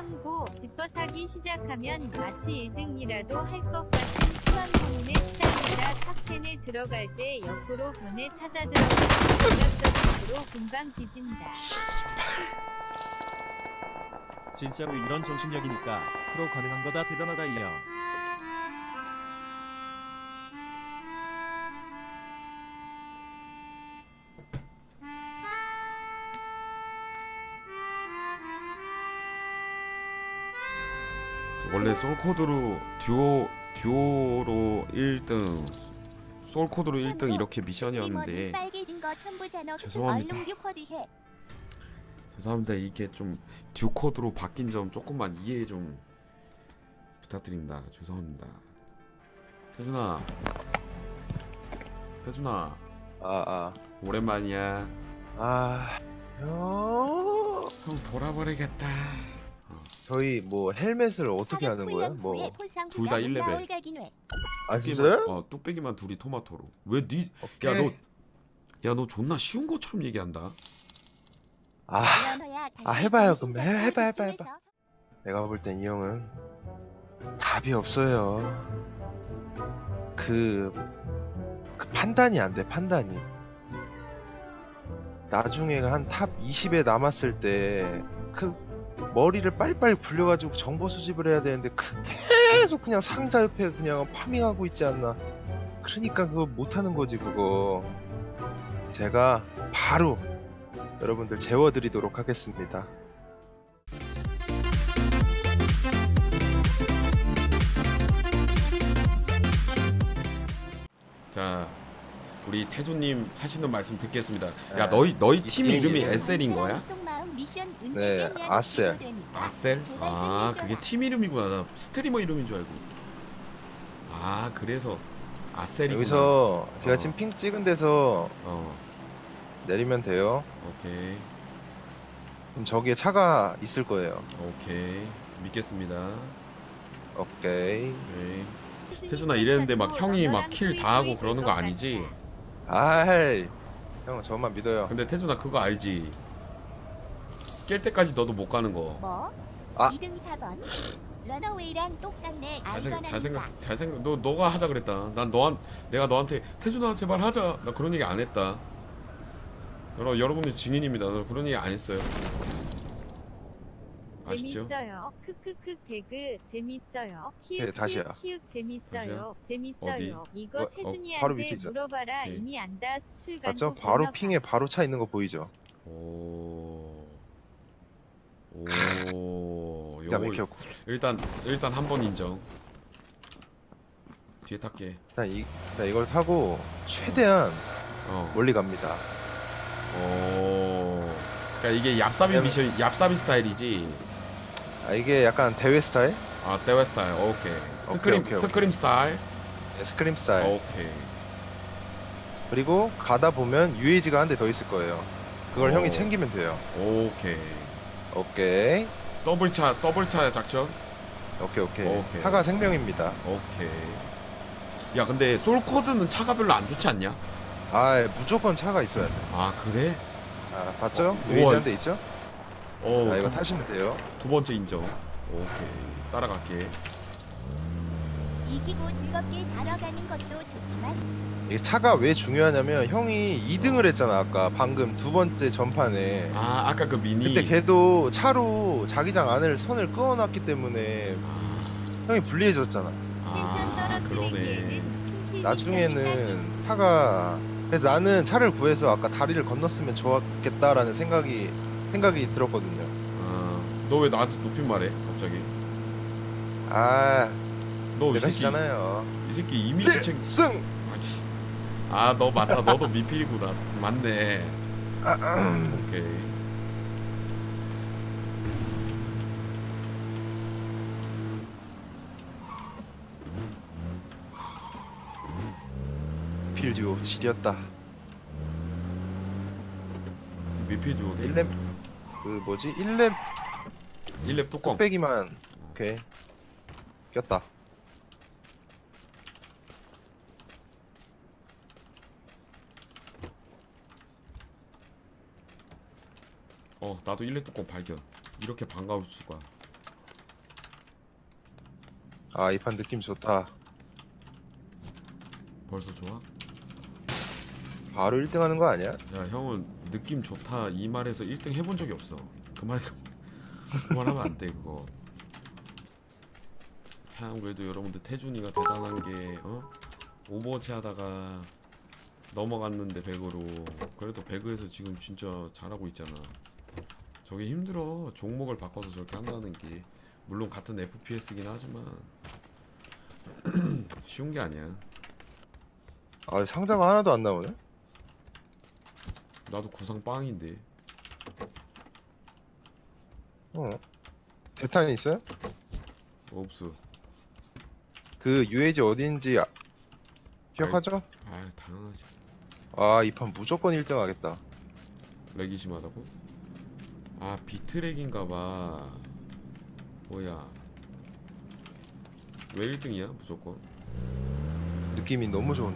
참고 지퍼 타기 시작하면 마치 1등이라도 할 것 같은 수완고문의 스타일이라 탑10에 들어갈 때 옆으로 번에 찾아 들어가는 금방 뒤진다. 진짜로 이런 정신력이니까 프로 가능한 거다 대단하다 이야. 원래 솔코드로 듀오 듀오로 1등 솔코드로 1등 이렇게 미션이었는데. 죄송합니다. 죄송합니다 이게 좀 듀코드로 바뀐 점 조금만 이해 좀 부탁드립니다 죄송합니다 태준아 태준아 아, 아. 오랜만이야 아. 어... 형 돌아버리겠다 저희 뭐 헬멧을 어떻게 하는 거야? 뭐. 둘 다 1레벨. 아, 진짜요? 어 뚝배기만 둘이 토마토로 왜니 오케이. 야너 야 너 존나 쉬운 것처럼 얘기한다 아, 아, 해봐요, 그럼. 해- 해봐, 해봐, 해봐. 내가 볼 땐 이 형은 답이 없어요. 그, 그 판단이 안 돼, 판단이. 나중에 한 탑 20에 남았을 때, 그, 머리를 빨리빨리 굴려가지고 정보 수집을 해야 되는데, 그 계속 그냥 상자 옆에 그냥 파밍하고 있지 않나. 그러니까 그거 못하는 거지, 그거. 제가 바로 여러분들 재워드리도록 하겠습니다. 자 우리 태준님 하시는 말씀 듣겠습니다 네. 야 너희 너희 팀 이- 이름이 이- SL인 거야? 네, 아셀. 아셀? 아 그게 팀 이름이구나 나 스트리머 이름인 줄 알고 아 그래서 아셀이구나 여기서 제가 어. 지금 핑 찍은 데서 어 내리면 돼요. 오케이 그럼 저기에 차가 있을 거예요. 오케이 믿겠습니다 오케이. 오케이 태준아 이랬는데 막 형이 막 킬 다 하고 그러는 거 아니지? 아이, 형 저만 믿어요. 근데 태준아 그거 알지? 깰 때까지 너도 못 가는 거 뭐? 아. 2등 4번. 러너웨이랑 똑같네. 잘생 잘생각 잘생각 너 너가 하자 그랬다. 난 너한 내가 너한테 태준아 제발 하자. 나 그런 얘기 안 했다. 여러 여러분이 증인입니다. 나 그런 얘기 안 했어요. 아시죠? 재밌어요. 크크크 개그 재밌어요. 네, 키읔 다시요. 키읔 재밌어요. 다시요? 재밌어요. 이거 어, 어, 바로 태준이한테 밑에 있죠. 물어봐라. 오케이. 이미 안다. 수출 맞죠? 간국 바로. 핑에 바로 차 있는 거 보이죠? 오. 오. 요거 막혔고. 일단 일단 한 번 인정. 뒤에 탈게. 일단, 이, 일단 이걸 타고 최대한 어. 멀리 갑니다. 오. 그러니까 이게 얍삽이 미션 얍삽이 스타일이지. 아, 이게 약간 대회 스타일? 아, 대회 스타일. 오케이. 스크림 오케이, 오케이. 스크림 스타일. 네, 스크림 스타일. 오케이. 그리고 가다 보면 UAG가 한 대 더 있을 거예요. 그걸 오. 형이 챙기면 돼요. 오케이. 오케이. 더블 차 더블 차 작전. 오케이, 오케이. 오케이. 차가 생명입니다. 오케이. 야, 근데 솔코드는 차가 별로 안 좋지 않냐? 아, 무조건 차가 있어야 돼. 아, 그래? 아, 봤죠? 어, UAG. 한 대 있죠? 어, 자, 이거 두, 타시면 돼요. 두 번째 인정. 오케이. 따라갈게. 이기고 즐겁게 자러 가는 것도 좋지만 이게 차가 왜 중요하냐면 형이 2등을 했잖아 아까 방금 두 번째 전판에 아, 아까 그 미니. 그때 걔도 차로 자기장 안을 선을 끄어놨기 때문에 아, 형이 불리해졌잖아 아, 그러네. 나중에는 차가 그래서 나는 차를 구해서 아까 다리를 건넜으면 좋았겠다라는 생각이 생각이 들었거든요 아, 너 왜 나한테 높임말해? 갑자기. 아 너 이 내가 새끼 했잖아요 이 새끼 이미지 챙. 승! 아, 너 맞다. 너도 미필이구나. 맞네. 아, 음. 오케이. 필듀오 지렸다 미필 듀오. 1렙 그 뭐지 1렙 1렙 뚜껑. 뚝배기만 오케이 꼈다 어, 나도 1렙 뚜껑 발견. 이렇게 반가울 수가. 아 이 판 느낌 좋다 벌써 좋아? 바로 1등 하는 거 아니야? 야 형은 느낌 좋다 이 말에서 1등 해본 적이 없어. 그말 그 말하면 안 돼 그거. 참 그래도 여러분들 태준이가 대단한 게 어? 오버워치 하다가 넘어갔는데 배그로. 그래도 배그에서 지금 진짜 잘하고 있잖아. 저게 힘들어. 종목을 바꿔서 저렇게 한다는 게. 물론 같은 FPS긴 하지만. 쉬운 게 아니야. 아 상자가 하나도 안 나오네? 나도 구상 빵인데. 어. 대탄이 있어요? 없어. 그 UAG 어딘지 아... 기억하죠? 아 당연하지. 아 이 판 무조건 1등 하겠다. 렉이 심하다고? 아 비트렉인가봐. 뭐야. 왜 1등이야? 무조건? 느낌이 너무 좋은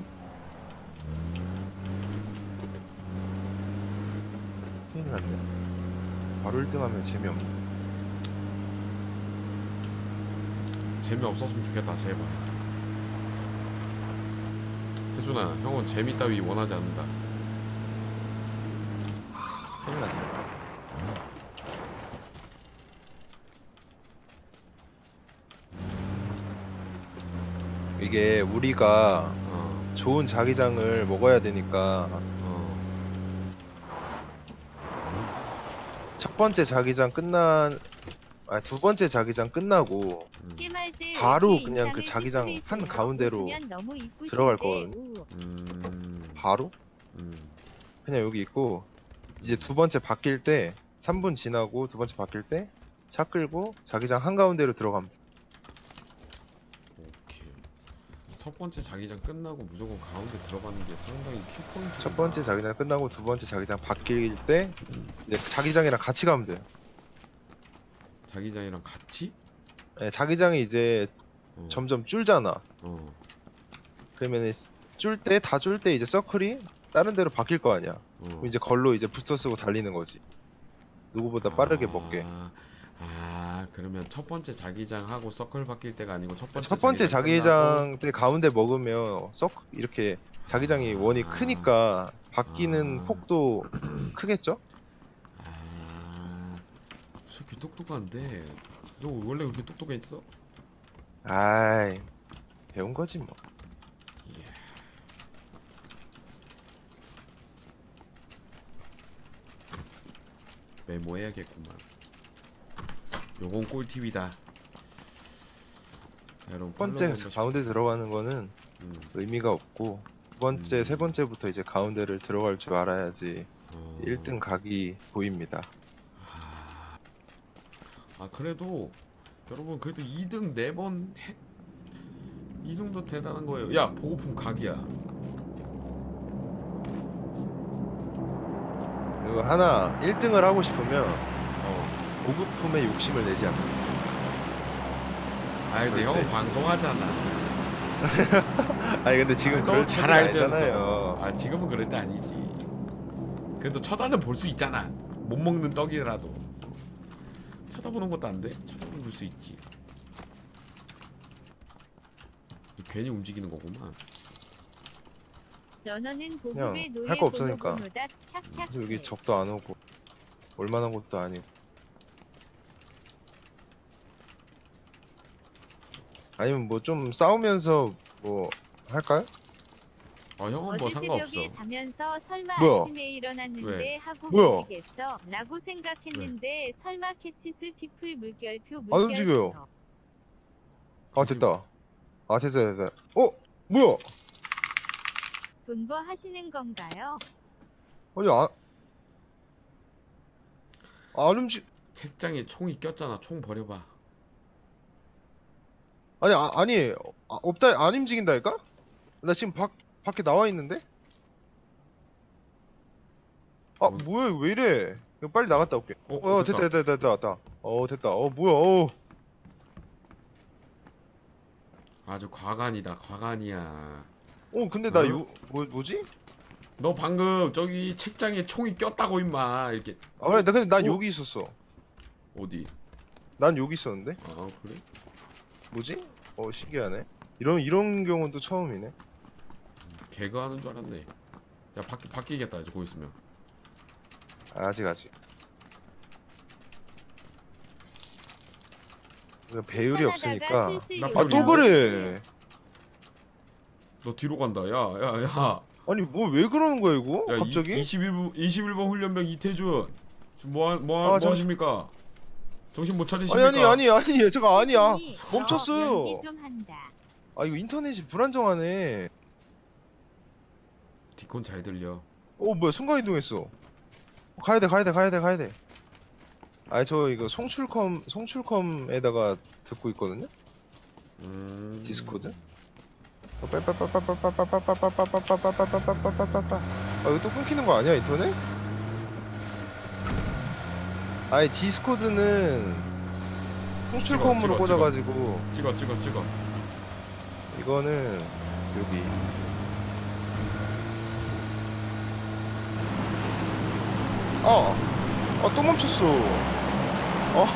큰일 났네. 바로 1등 하면 재미없네. 재미없었으면 좋겠다 제발. 태준아 형은 재미 따위 원하지 않는다. 큰일 났네. 이게 우리가 어, 좋은 자기장을 먹어야 되니까 어. 첫 번째 자기장 끝난 아 두 번째 자기장 끝나고 음, 바로 그냥 그 자기장. 한 가운데로 들어갈 거거든. 우. 음, 바로 음. 그냥 여기 있고 이제 두 번째 바뀔 때 3분 지나고 두 번째 바뀔 때 차 끌고 자기장 한 가운데로 들어가면 돼. 오케이 첫 번째 자기장 끝나고 무조건 가운데 들어가는 게 상당히 키포인트 첫 번째 자기장 끝나고 두 번째 자기장 바뀔 때 이제 자기장이랑 같이 가면 돼요. 자기장이랑 같이? 예, 자기장이 이제 어, 점점 줄잖아. 어. 그러면 줄 때 다 줄 때 이제 서클이 다른 데로 바뀔 거 아니야. 어. 그럼 이제 걸로 이제 부스터 쓰고 달리는 거지. 누구보다 빠르게 아, 먹게. 아 그러면 첫 번째 자기장 하고 서클 바뀔 때가 아니고 첫 번째 첫 번째 자기장 때 가운데 먹으면 썩 이렇게 자기장이 원이 아. 크니까 바뀌는 아. 폭도 크겠죠? 아 새끼 똑똑한데 너 원래 그렇게 똑똑했어? 아이 배운 거지 뭐. 이야. 메모해야겠구만 요건 꿀팁이다 첫 번째 가운데 들어가는 거는 음, 의미가 없고 두 번째, 음. 세 번째부터 이제 가운데를 들어갈 줄 알아야지 어. 1등 각이 보입니다. 아, 아 그래도 여러분 그래도 2등 4번 했 2등도 대단한 거예요 야 보고품 각이야 그리고 하나 1등을 하고 싶으면 어. 고급품에 욕심을 내지 않는 아니 근데. 형은 방송하잖아 아니 근데 지금 아니, 그럴 잘. 아니잖아요. 아 지금은 그럴 때 아니지 그래도 쳐다는 볼 수 있잖아 못 먹는 떡이라도 쳐다보는 것도 안 돼? 쳐다보면 볼수 있지 괜히 움직이는 거구만 너너는 그냥 보급의 노예 할거 없으니까. 여기 적도 안 오고 얼마나 것도 아니고 아니면 뭐 좀 싸우면서 뭐 할까요? 아 형은 뭐 어제 상관없어 새벽에 자면서 설마 뭐야? 아침에 일어났는데 왜? 하고 뭐야? 계시겠어? 라고 생각했는데 설마 캐치스 피플 물결표 안 물결표 움직여요. 아 됐다 아 됐다 됐다 어? 뭐야? 돈버 하시는 건가요? 아니 안... 안 움직... 책장에 총이 꼈잖아 총 버려봐 아니 아, 아니 아, 없다 안 움직인다니까? 나 지금 밖 밖에 나와 있는데? 아 어. 뭐야 왜 이래? 이거 빨리 나갔다 올게. 어, 어, 됐다 됐다 됐다 됐다. 어 됐다. 어 뭐야? 어 아주 과간이다 과간이야 어 근데 나 어? 요 뭐 뭐지? 너 방금 저기 책장에 총이 꼈다고 임마 이렇게 아 그래 나 근데 난 어? 여기 있었어. 어디 난 여기 있었는데 아 그래? 뭐지? 어 신기하네. 이런 이런 경우는 또 처음이네. 개그 하는 줄 알았네 야 바뀌, 바뀌겠다 이제 곧 있으면 아직 아직. 배율이 없으니까. 나 아 또? 그래. 너 뒤로 간다 야 야 야 아니 뭐 왜 그러는 거야 이거? 야, 갑자기? 이, 21번 21번 훈련병 이태준 지금 뭐, 하- 뭐, 하- 아, 저- 뭐 하십니까? 정신 못 아니 차리십니까? 아니 아니 아니 제가 아니야. 멈췄어요. 아 이거 인터넷이 불안정하네. 디콘 잘 들려 어 뭐야 순간 이동했어. 가야 돼 가야 돼 가야 돼 가야 돼. 아니 저 이거 송출컴 송출컴에다가 듣고 있거든요. 음... 디스코드? 아 이거 또 끊기는 거 아니야 인터넷? 아니 디스코드는 찍어, 찍어, 꽂아가지고 찍어 찍어 찍어 이거는 여기 어! 어, 또 멈췄어. 어,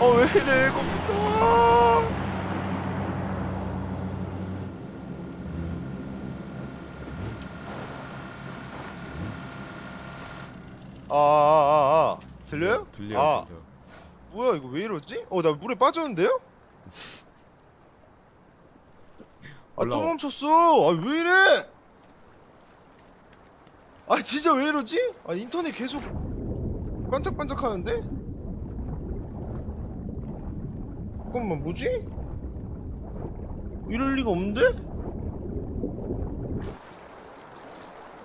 어, 왜 이래, 컴퓨터. 아, 아, 아, 아. 들려요? 들려 아, 들려 뭐야, 이거 왜 이러지? 어, 나 물에 빠졌는데요? 아, 또 올라와. 멈췄어. 아, 왜 이래? 아, 진짜 왜 이러지? 아, 인터넷 계속 반짝반짝 하는데? 잠깐만, 뭐지? 이럴 리가 없는데?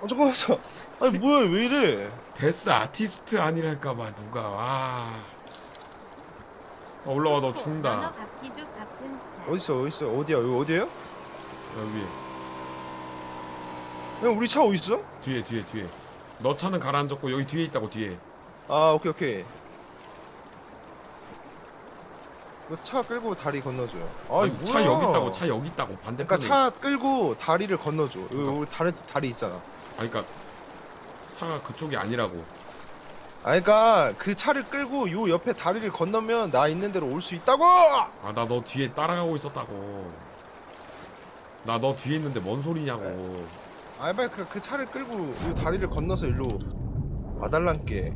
아, 잠깐만, 자. 아니, 뭐야, 왜 이래? 데스 아티스트 아니랄까봐 누가 아 아, 올라와 너 죽는다. 어딨어, 어딨어, 어디야, 여기 어디에요? 여기. 형, 우리 차 어딨어? 뒤에 뒤에 뒤에. 너 차는 가라앉았고 여기 뒤에 있다고 뒤에. 아 오케이 오케이. 이거 차 끌고 다리 건너줘요. 아이 아니, 차 뭐야? 여기 있다고 차 여기 있다고 반대편에. 그러니까 차 끌고 다리를 건너줘. 여기 그러니까. 우리 다른 다리 있잖아. 아니 그니까 차가 그쪽이 아니라고 아 그니까 그 차를 끌고 요 옆에 다리를 건너면 나 있는 데로 올 수 있다고! 아 나 너 뒤에 따라가고 있었다고. 나 너 뒤에 있는데 뭔 소리냐고. 아이 빨리 그, 그 차를 끌고 요 다리를 건너서 일로 와달란께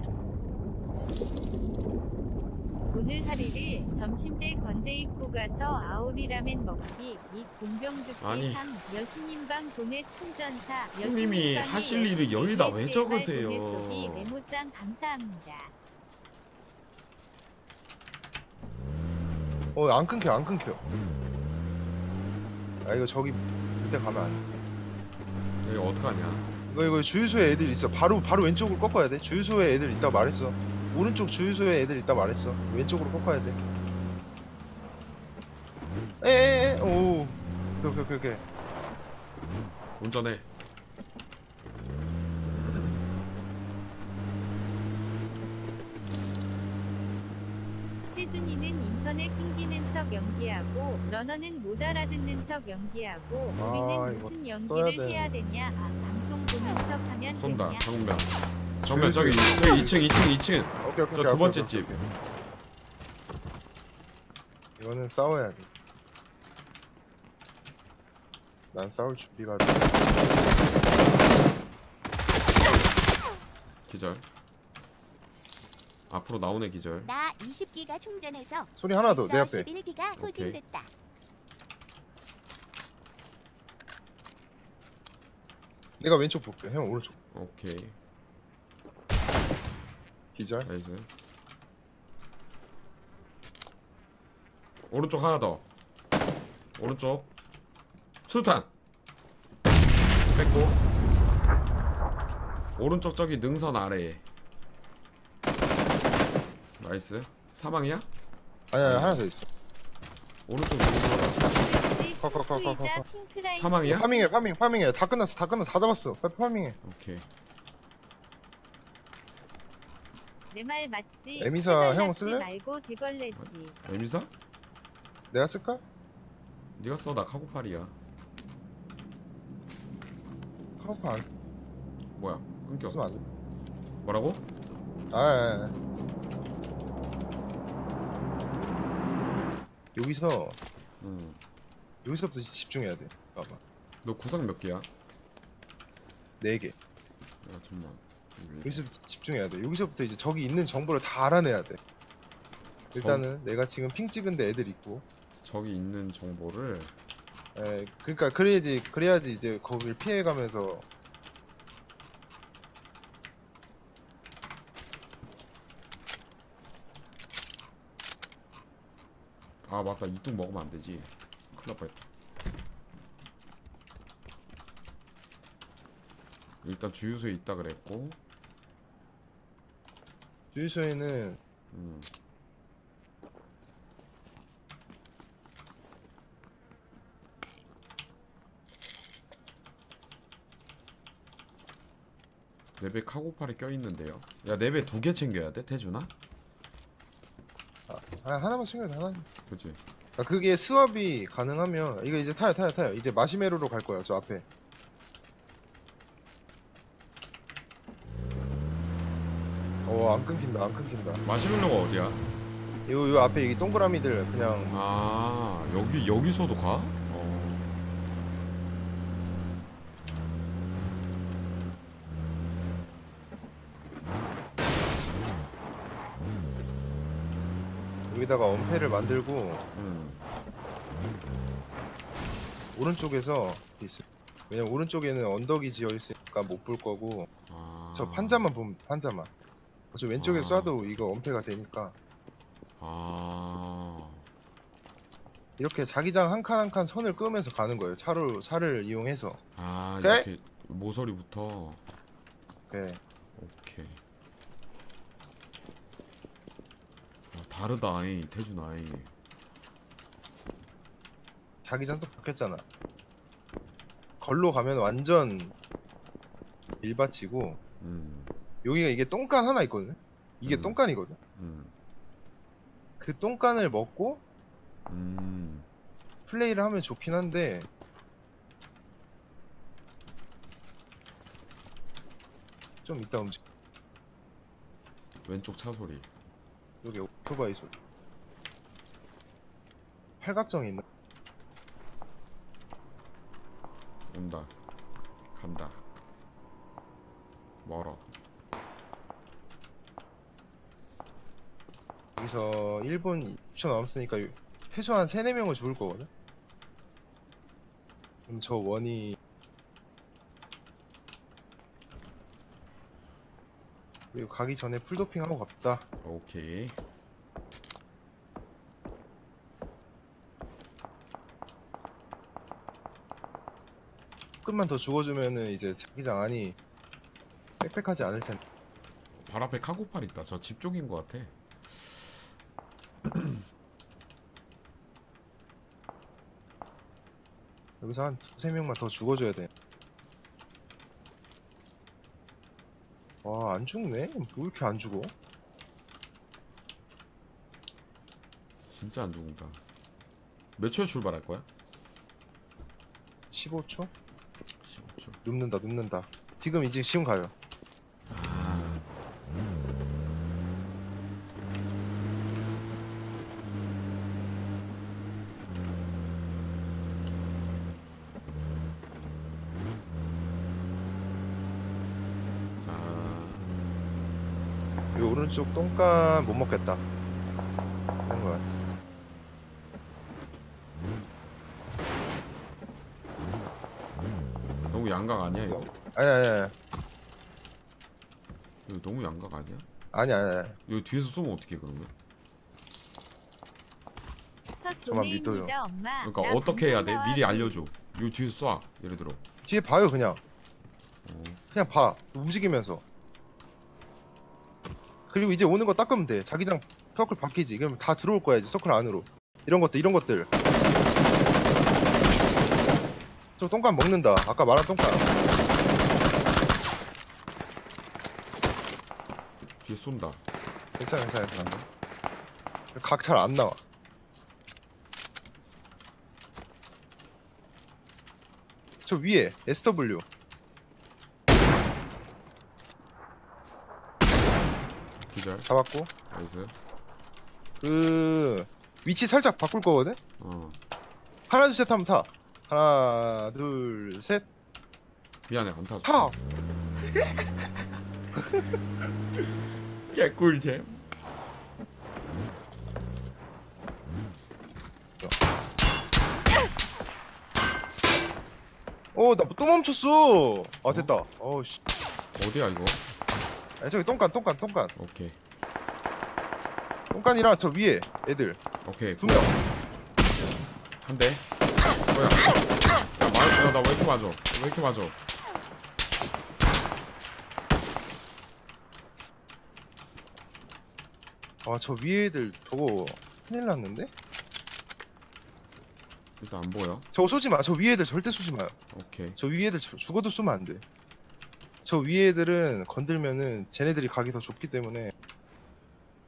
오늘 하리를 점심때 건대 입구 가서 아우리라멘 먹기 및 공병 듣기 아니. 3 여신님 방 돈의 충전사 여신님방의 하실 일을 여기다 왜 적으세요? 메모장 감사합니다. 어 안 끊겨 안 끊겨 아 이거 저기 그때 가면 안돼 여기 어떡하냐 이거 이거 주유소에 애들 있어. 바로 바로 왼쪽으로 꺾어야 돼. 주유소에 애들 있다 말했어. 오른쪽 주유소에 애들 있다 말했어. 왼쪽으로 꺾어야 돼. 에에에 오. 오케이 오케이 오케이. 운전해 태준이는 인터넷 끊기는 척 연기하고 러너는 못 알아듣는 척 연기하고 아, 우리는 무슨 연기를. 해야 되냐 아 방송 보는 척 하면 쏜다 되냐 정면 정면 저기 저기 2층 2층 2층 오케이 오케이. 저 오케이, 두 번째 오케이, 집. 오케이, 오케이. 이거는 싸워야 돼. 난 싸울 준비가 돼. 기절 앞으로 나오네 기절 나 20기가 충전해서 소리 하나 더 내 앞에. 11기가 소진됐다. 내가 왼쪽 볼게. 형 오른쪽. 오케이 기절. 나이스 오른쪽 하나 더 오른쪽 수탄 뺐고 오른쪽 저기 능선 아래에 나이스 사망이야? 아니 아니 하나 더 있어. 오른쪽 능선 커, 커, 커, 커, 커, 후이자 커. 핑크라인 사망이야? 파밍해 파밍 파밍해. 다 끝났어 다 끝났어 다 잡았어. 빨리 파밍해. 오케이 내 말 맞지? 에미사 제발 형 낚시 쓸래? 말고 대걸레지 에미사? 내가 쓸까? 네가 써 나 카고팔이야 카우파 안 뭐야 끊겨 쓰면 안 돼. 뭐라고? 아, 아, 아. 여기서 음. 여기서부터 집중해야 돼. 봐봐. 너 구상 몇 개야? 야네 개. 잠만. 이게- 여기서부터 집중해야 돼. 여기서부터 이제 저기 있는 정보를 다 알아내야 돼. 일단은 내가 지금 핑 찍은데 애들 있고. 저기 있는 정보를 에, 그러니까 그래야지 그래야지 이제 거길 피해가면서 아 맞다 이뚝 먹으면 안 되지. 큰일 날 뻔했다. 일단 주유소에 있다 그랬고, 주유소에는 음. 내배 카고팔이 껴있는데요. 야, 내배 두 개 챙겨야 돼, 태준아? 아, 아, 하나만 챙겨도 하나. 그치? 아, 그게 스왑이 가능하면 이거 이제 타요 타요 타요. 이제 마시메로로 갈 거야 저 앞에. 어안 끊긴다 안 끊긴다. 마시멜로가 어디야? 요, 요 앞에 이 동그라미들 그냥 아, 여기, 여기서도 가? 어. 여기다가 엄폐를 만들고 음. 오른쪽에서 있어. 왜냐면 오른쪽에는 언덕이 지어 있으니까 못 볼 거고 아. 저 판자만 보면 판자만. 저 왼쪽에 아. 쏴도 이거 엄폐가 되니까 아. 이렇게 자기장 한 칸 한 칸 선을 끄면서 가는 거예요. 차로 차를 이용해서. 아, 오케이? 이렇게 모서리부터. 네. 오케이. 아, 다르다, 이 태준 아이. 자기장 또 바뀌었잖아. 걸로 가면 완전 일밭이고 음, 여기가 이게 똥간 하나 있거든. 이게 음. 똥간이거든. 음, 그 똥간을 먹고 음. 플레이를 하면 좋긴 한데 좀 이따 움직. 왼쪽 차 소리. 여기 오토바이 소리. 팔각정이 있나? 온다. 간다. 멀어. 여기서 1분 2초 남았으니까 요- 최소한 3, 4명은 죽을 거거든? 그럼 저 원이 그리고 가기 전에 풀도핑 하고 갑다 오케이. 조금만 더 죽어주면은 이제 자기장 안이 빽빽하지 않을 텐데 발 앞에 카고팔 있다. 저 집 쪽인 것 같아. 여기서 한 두세 명만 더 죽어줘야 돼. 와, 안 죽네? 뭐 이렇게 안 죽어? 진짜 안 죽는다. 몇 초에 출발할 거야? 15초? 15초. 눕는다, 눕는다. 지금 이제 지금 가요. 오른쪽 똥간 못 먹겠다. 그런 거 같아. 너무 양각 아니야 이거? 아니, 아니, 아니. 이거 너무 양각 아니야? 아니, 아니, 아니. 이거 뒤에서 쏘면 어떻게 그러면? 첫 저만 믿어요. 그러니까 나 어떻게 해야 돼? 미리. 알려줘. 요 뒤에서 쏴. 예를 들어. 뒤에 봐요, 그냥. 어. 그냥 봐. 움직이면서. 그리고 이제 오는 거 닦으면 돼. 자기장 서클 바뀌지. 그러면 다 들어올 거야, 이제 서클 안으로. 이런 것들, 이런 것들. 저 똥간 먹는다. 아까 말한 똥간. 뒤에 쏜다. 괜찮아, 괜찮아, 괜찮아. 각 잘 안 나와. 저 위에 SW. 기절. 잡았고. 나이스. 그 위치 살짝 바꿀 거거든. 어. 하나 둘 셋 하면 타 하나 둘셋 미안해 안 타줘 타! 개꿀잼 어, 나 또 멈췄어. 아, 됐다. 어우, 씨. 어디야 이거 아, 저기 똥간, 똥간, 똥간. 오케이 똥간이랑 저 위에 애들 오케이 두 명. 한대 뭐야 야 말, 야나 왜 이렇게 맞아 왜 이렇게 맞아 아, 저 위에 애들 저거 큰일 났는데? 일단 안 보여 저거 쏘지 마. 저 위에 애들 절대 쏘지 마요. 오케이 저 위에 애들 저- 죽어도 쏘면 안 돼. 저 위에 애들은 건들면은 쟤네들이 가기 더 좋기 때문에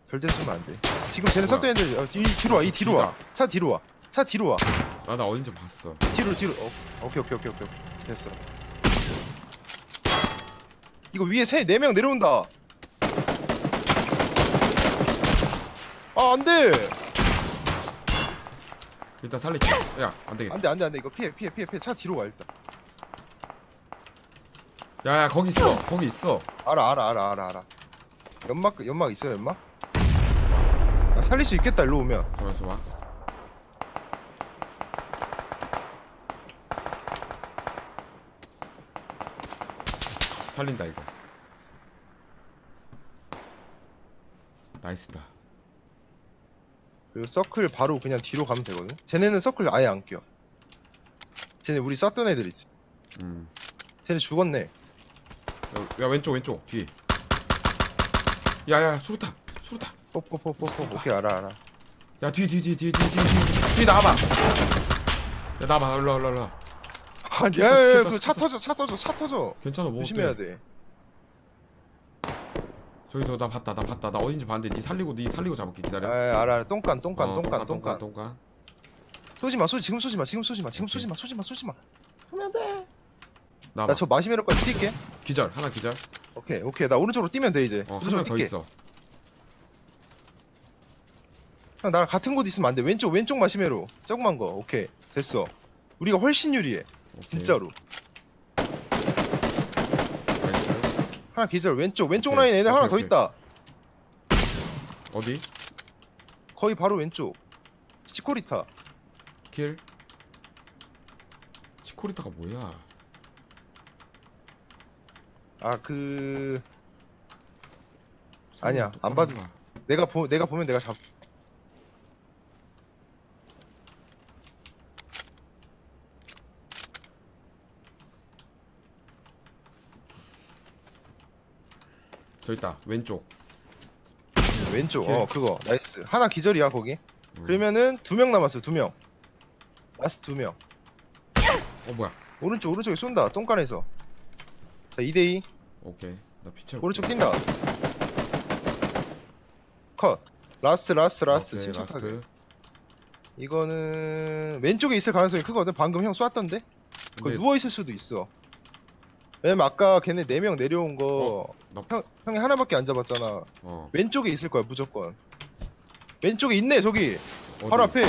절대 쏘면 안 돼. 지금 쟤네 뭐야? 쐈던 애들 어, 이 뒤로 와. 이 뒤로 와. 차 뒤로 와. 차 뒤로 와. 나나 어딘지 봤어 뒤로 뒤로. 어, 오케이 오케이 오케이 오케이. 오케이. 됐어. 이거 위에 세네명 내려온다. 아, 안 돼. 일단 살릴게 야 안 되겠다 안 돼, 안 돼, 안 돼. 이거 피해, 피해, 피해, 피해. 차 뒤로 와, 일단. 야야 거기 있어 거기 있어 알아, 알아, 알아, 알아, 알아. 연막, 연막 있어요, 연막? 아, 살릴 수 있겠다, 일로 오면. 가만있어 봐 살린다 이거 나이스다 그리고 서클 바로 그냥 뒤로 가면 되거든. 쟤네는 서클 아예 안 껴. 쟤네 우리 쐈던 애들 있어. 음. 쟤네 죽었네. 야, 야 왼쪽 왼쪽 뒤 야야 수류탄 수류탄 뽀뽀뽀뽀뽀. 오케이, 알아, 알아. 야 뒤 뒤 뒤 뒤 뒤 뒤뒤 나와봐 야 나와봐 일로 와, 일로 와, 일로 와. 아, 스킵했다, 야, 야, 야, 스킵했다, 그차. 터져, 차 터져, 차 터져. 괜찮아 뭐 조심해야 어때? 돼. 저기 너나 봤다 나 봤다 나 어딘지 봤는데 니 살리고 니 살리고 잡을게 아, 기다려 알아, 알아. 똥간, 똥간, 어, 똥간, 똥간 똥간. 쏘지 마, 쏘지, 지금 쏘지 마, 지금 쏘지 마, 지금 쏘지 마, 쏘지 마, 쏘지 마. 쏘면 안 돼. 나 저 마시메로까지 뛸게. 기절 하나 기절 오케이, 오케이. 나 오른쪽으로 뛰면 돼 이제. 어한 오른쪽으로 명 더. 있어 형 나랑 같은 곳 있으면 안 돼. 왼쪽, 왼쪽 마시메로. 조그만 거. 오케이, 됐어. 우리가 훨씬 유리해. 오케이. 진짜로. 나이스. 하나 기절. 왼쪽, 왼쪽 오케이, 라인 애들 하나 오케이, 더 오케이. 있다. 어디? 거의 바로 왼쪽. 치코리타. 킬? 치코리타가 뭐야? 아그 설마 아니야, 안 해봐. 내가 보 내가 보면 내가 잡. 저 있다 왼쪽 왼쪽. 오케이. 어 그거 나이스. 하나 기절이야 거기. 음. 그러면은 두 명 남았어. 두 명. 라스 두 명. 어 뭐야 오른쪽 오른쪽에 쏜다. 똥간에서. 자 2대2 오케이 나 피쳐 오른쪽 뛴다. 컷. 라스트 라스트 라스트 오케이, 침착하게. 라스트 이거는 왼쪽에 있을 가능성이 크거든. 방금 형 쐈던데. 거기 근데 누워 있을 수도 있어. 왜냐면 아까 걔네 네명 내려온 거 나- 형, 형이 하나밖에 안 잡았잖아. 어 왼쪽에 있을 거야 무조건. 왼쪽에 있네 저기. 어디? 바로 앞에.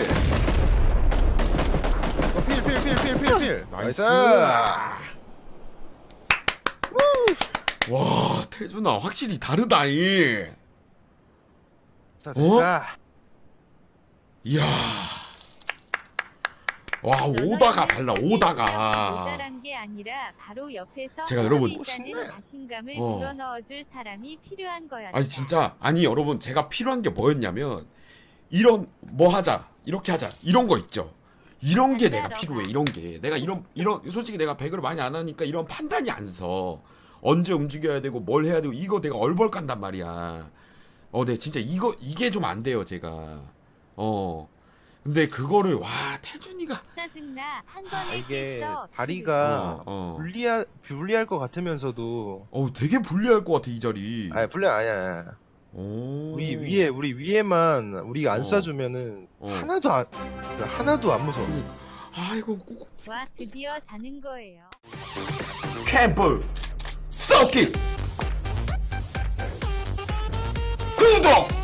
어, 필, 필, 필, 필, 필, 필. 나이스 나이스. 와 태준아 확실히 다르다이 자, 어? 됐어. 이야 와 오다가 달라 오다가 모자란 게 아니라 바로 옆에서 제가 여러분-. 자신감을 어. 불어넣어줄 사람이 필요한 거였다. 아니 진짜 아니 여러분 제가 필요한 게 뭐였냐면 이런 뭐 하자 이렇게 하자 이런 거 있죠 이런 게 내가 필요해 이런 게 내가 이런 이런 솔직히 내가 배그를 많이 안 하니까 이런 판단이 안서 언제 움직여야 되고 뭘 해야 되고 이거 내가 얼벌 깐단 말이야 어 네 진짜 이거 이게 좀 안 돼요 제가 어 근데 그거를 와 태준이가 짜증나 한 아, 번에 이게. 다리가 어, 어. 불리할 불리할 것 같으면서도 어우 되게 불리할 것 같아 이 자리 아 불리 아니야. 아니야. 오. 우리 위에 우리 위에만 우리가 안 어. 쏴주면은 어. 하나도 안 하나도 안 무서워. 아이고 꼭와 드디어 자는 거예요. 캠프 썩기 구독